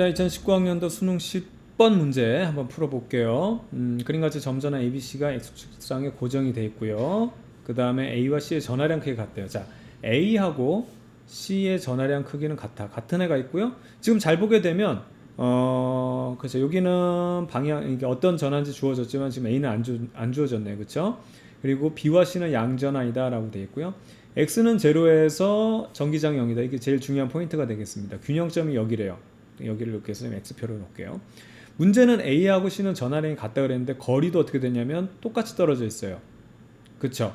자, 2019학년도 수능 10번 문제 한번 풀어볼게요. 음, 그림같이 점전한 ABC가 X축상에 고정이 돼 있고요. 그 다음에 A와 C의 전화량 크기가 같대요. 자, A하고 C의 전화량 크기는 같아. 같은 애가 있고요. 지금 잘 보게 되면 어, 그렇죠. 여기는 방향 이게 어떤 전환지 주어졌지만 지금 A는 안, 주, 안 주어졌네요. 그렇죠? 그리고 B와 C는 양전환이다 라고 되어 있고요. X는 제로에서 전기장 0이다. 이게 제일 중요한 포인트가 되겠습니다. 균형점이 여기래요. 여기를 이렇게 해서 X표를 놓을게요. 문제는 A하고 C는 전화량이 같다 그랬는데 거리도 어떻게 되냐면 똑같이 떨어져 있어요. 그쵸?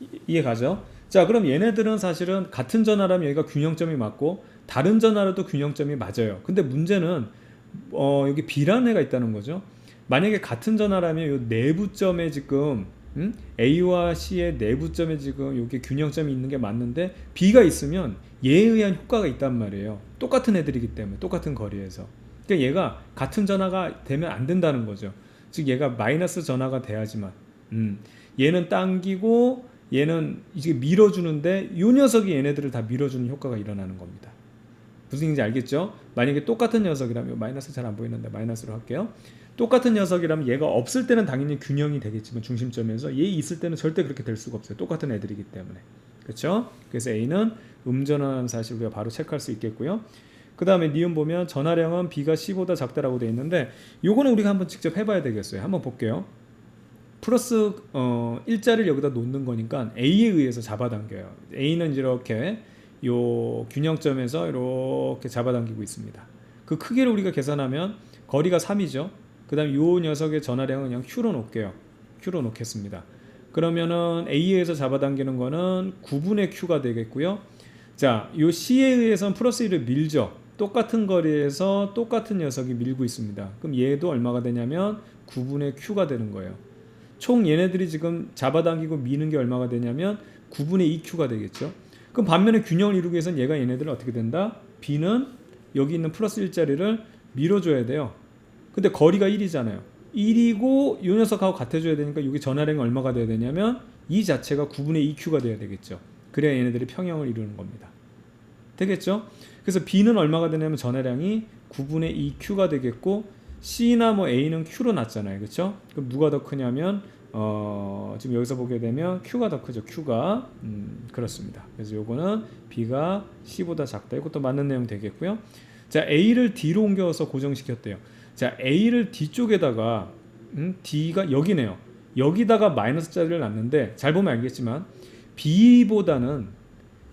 이- 이해 가죠? 자, 그럼 얘네들은 사실은 같은 전화라면 여기가 균형점이 맞고 다른 전화라도 균형점이 맞아요. 근데 문제는 어, 여기 B라는 애가 있다는 거죠. 만약에 같은 전화라면 요 내부점에 지금 음? A와 C의 내부점에 지금 여기 균형점이 있는 게 맞는데 B가 있으면 얘에 의한 효과가 있단 말이에요. 똑같은 애들이기 때문에 똑같은 거리에서. 그러니까 얘가 같은 전화가 되면 안 된다는 거죠. 즉 얘가 마이너스 전화가 돼야지만. 음. 얘는 당기고 얘는 이제 밀어주는데 이 녀석이 얘네들을 다 밀어주는 효과가 일어나는 겁니다. 무슨 얘기인지 알겠죠? 만약에 똑같은 녀석이라면 마이너스 잘 안 보이는데 마이너스로 할게요. 똑같은 녀석이라면 얘가 없을 때는 당연히 균형이 되겠지만 중심점에서 얘 있을 때는 절대 그렇게 될 수가 없어요. 똑같은 애들이기 때문에. 그렇죠? 그래서 A는 음전환 사실 우리가 바로 체크할 수 있겠고요. 그 다음에 니은 보면 전화량은 B가 C보다 작다라고 되어 있는데 요거는 우리가 한번 직접 해봐야 되겠어요. 한번 볼게요. 플러스 어, 일자리를 여기다 놓는 거니까 A에 의해서 잡아당겨요. A는 이렇게 요 균형점에서 이렇게 잡아당기고 있습니다. 그 크기를 우리가 계산하면 거리가 3이죠. 그 다음 요 녀석의 전화량은 그냥 Q로 놓을게요. Q로 놓겠습니다. 그러면은 A에서 잡아당기는 거는 9분의 Q가 되겠고요. 자, 요 C에 의해서는 플러스 1을 밀죠. 똑같은 거리에서 똑같은 녀석이 밀고 있습니다. 그럼 얘도 얼마가 되냐면 9분의 Q가 되는 거예요. 총 얘네들이 지금 잡아당기고 미는 게 얼마가 되냐면 9분의 2Q가 되겠죠. 그럼 반면에 균형을 이루기 위해서는 얘가 얘네들을 어떻게 된다? B는 여기 있는 플러스 1자리를 밀어줘야 돼요. 근데 거리가 1이잖아요. 1이고 이 녀석하고 같아져야 되니까 여기 전화량이 얼마가 돼야 되냐면 이 자체가 9분의 2Q가 돼야 되겠죠. 그래야 얘네들이 평형을 이루는 겁니다. 되겠죠? 그래서 B는 얼마가 되냐면 전화량이 9분의 2Q가 되겠고 C나 뭐 A는 Q로 났잖아요. 그렇죠? 그럼 누가 더 크냐면 어, 지금 여기서 보게 되면 Q가 더 크죠. Q가 음, 그렇습니다. 그래서 요거는 B가 C보다 작다. 이것도 맞는 내용 되겠고요. 자, A를 D로 옮겨서 고정시켰대요. 자, A를 D쪽에다가 음, D가 여기네요. 여기다가 마이너스 자리를 놨는데 잘 보면 알겠지만 B보다는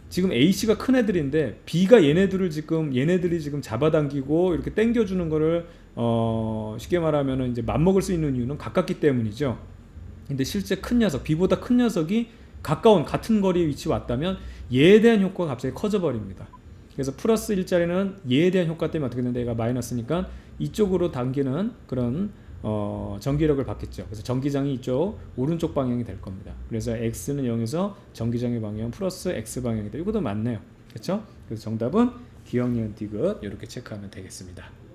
지금 A, C가 큰 애들인데 B가 얘네들을 지금 얘네들이 지금 잡아당기고 이렇게 당겨주는 거를 어 쉽게 말하면은 이제 맞먹을 수 있는 이유는 가깝기 때문이죠. 근데 실제 큰 녀석 B보다 큰 녀석이 가까운 같은 거리에 위치 왔다면 얘에 대한 효과가 갑자기 커져 버립니다. 그래서 플러스 일자리는 얘에 대한 효과 때문에 어떻게 된다? 얘가 마이너스니까 이쪽으로 당기는 그런 어, 전기력을 받겠죠. 그래서 전기장이 이쪽 오른쪽 방향이 될 겁니다. 그래서 x는 0에서 전기장의 방향 플러스 x 방향이다. 이것도 맞네요. 그렇죠? 그래서 정답은 기억 니은 디귿 이렇게 체크하면 되겠습니다.